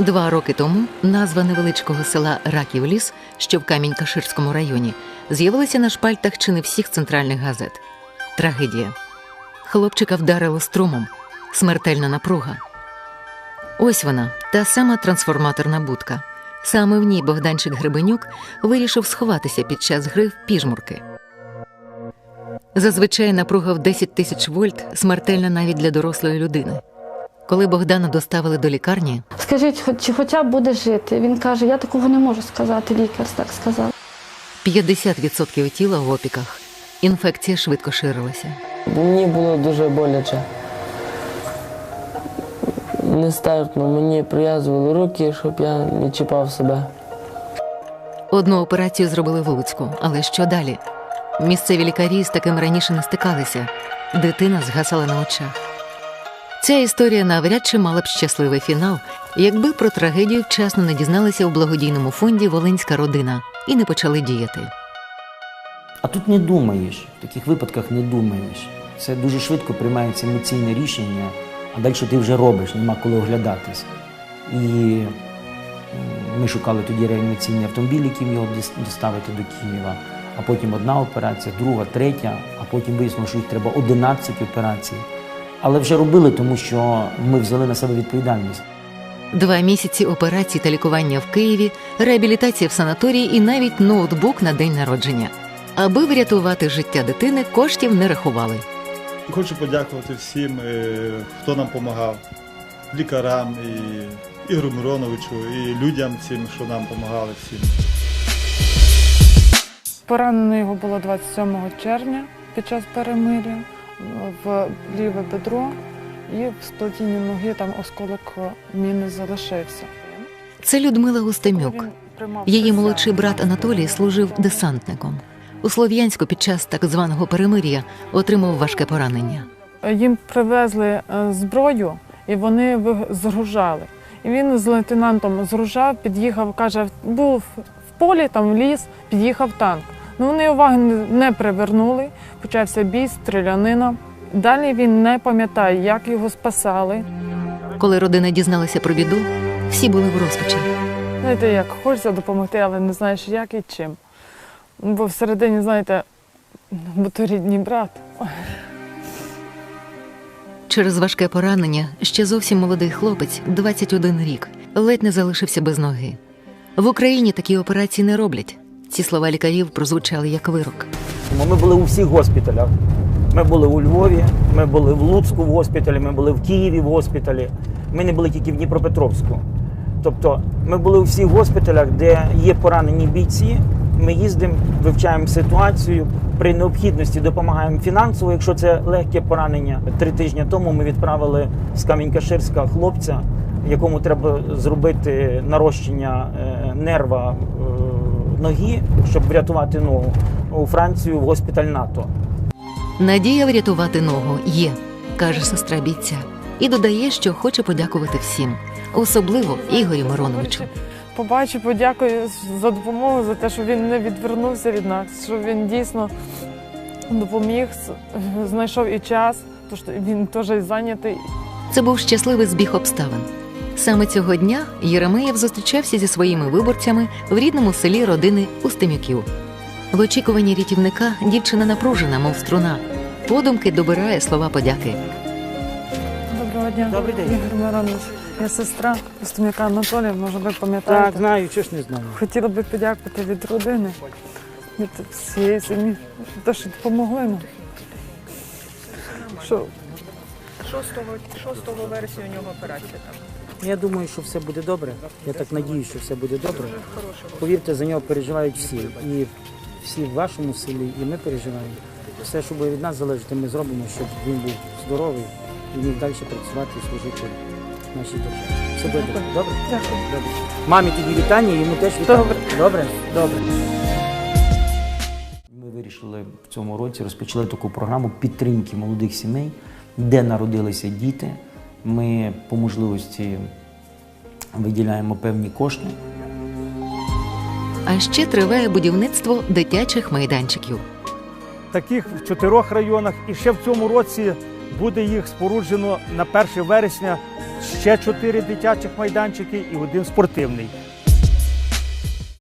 Два роки тому назва невеличкого села Раків Ліс, що в Камінь-Каширському районі, з'явилася на шпальтах чи не всіх центральних газет. Трагедія. Хлопчика вдарило струмом, смертельна напруга. Ось вона, та сама трансформаторна будка. Саме в ній Богданчик Гребенюк вирішив сховатися під час гри в піжмурки. Зазвичай напруга в 10 тисяч вольт смертельна навіть для дорослої людини. Коли Богдана доставили до лікарні, Скажіть, хоч- чи хоча б буде жити? Він каже, я такого не можу сказати, лікар так сказав. 50% тіла в опіках. Інфекція швидко ширилася. Мені було дуже боляче. Нестерпно, мені прив'язували руки, щоб я не чіпав себе. Одну операцію зробили в Луцьку, але що далі? Місцеві лікарі з таким раніше не стикалися. Дитина згасала на очах. Ця історія навряд чи мала б щасливий фінал, якби про трагедію вчасно не дізналися у благодійному фонді Волинська родина і не почали діяти. А тут не думаєш, в таких випадках не думаєш. Це дуже швидко приймається емоційне рішення, а далі ти вже робиш, нема коли оглядатись. І ми шукали тоді реанімаційний автомобіль, яким його доставити до Києва. А потім одна операція, друга, третя, а потім вияснилося, що їх треба 11 операцій. Але вже робили, тому що ми взяли на себе відповідальність. Два місяці операцій та лікування в Києві, реабілітація в санаторії і навіть ноутбук на день народження. Аби врятувати життя дитини, коштів не рахували. Хочу подякувати всім, е, хто нам допомагав, лікарам, і Ігорю Мироновичу, і людям цим, що нам допомагали всім. Поранено його було 27 червня під час перемир'я в ліве бедро і в сплетінні ноги там осколок міни залишився. Це Людмила Густемюк. Її молодший брат Анатолій служив десантником. У Слов'янську під час так званого перемир'я отримав важке поранення. Їм привезли е, зброю і вони згружали. І він з лейтенантом згружав, під'їхав, каже, був в полі, там в ліс, під'їхав танк. Ну вони уваги не- привернули, почався бій, стрілянина. Далі він не пам'ятає, як його спасали. Коли родина дізналася про біду, всі були в розпачі. Знаєте, як хочеться допомогти, але не знаєш, як і чим. Бо всередині, знаєте, бо то рідний брат. Через важке поранення ще зовсім молодий хлопець, 21 рік, ледь не залишився без ноги. В Україні такі операції не роблять. Ці слова лікарів прозвучали як вирок. Ми були у всіх госпіталях. Ми були у Львові, ми були в Луцьку в госпіталі, ми були в Києві в госпіталі. Ми не були тільки в Дніпропетровську. Тобто ми були у всіх госпіталях, де є поранені бійці. Ми їздимо, вивчаємо ситуацію. При необхідності допомагаємо фінансово, якщо це легке поранення. Три тижні тому ми відправили з Камінь-Каширська хлопця, якому треба зробити нарощення е, нерва е, ноги, щоб врятувати ногу у Францію в госпіталь НАТО. Надія врятувати ногу є, каже сестра бійця, і додає, що хоче подякувати всім, особливо Ігорю Мироновичу. Побачу, подякую за допомогу, за те, що він не відвернувся від нас, що він дійсно допоміг, знайшов і час, тому що він теж зайнятий. Це був щасливий збіг обставин. Саме цього дня Єремеєв зустрічався зі своїми виборцями в рідному селі родини Устемюків. В очікуванні рятівника дівчина напружена, мов струна. Подумки добирає слова подяки. Доброго дня. Добрий день. Ігор Миронович. Я сестра Костом'яка Анатолія, може ви пам'ятаєте. знаю, що ж не знаю. Хотіла би подякувати від родини, від всієї сім'ї, те, що допомогли нам. Що 6, 6 вересня у нього операція там. Я думаю, що все буде добре. Я так надію, що все буде добре. Повірте, за нього переживають всі. І всі в вашому селі, і ми переживаємо. Все, що буде від нас залежати, ми зробимо, щоб він був здоровий і міг далі працювати і служити нашій державі. Все буде добре. Добре? Дякую. Добре. Мамі тоді вітання, йому теж вітання. Добре. Добре? Добре. Ми вирішили в цьому році розпочали таку програму підтримки молодих сімей, де народилися діти. Ми по можливості виділяємо певні кошти. А ще триває будівництво дитячих майданчиків. таких в чотирьох районах. І ще в цьому році буде їх споруджено на 1 вересня ще чотири дитячих майданчики і один спортивний.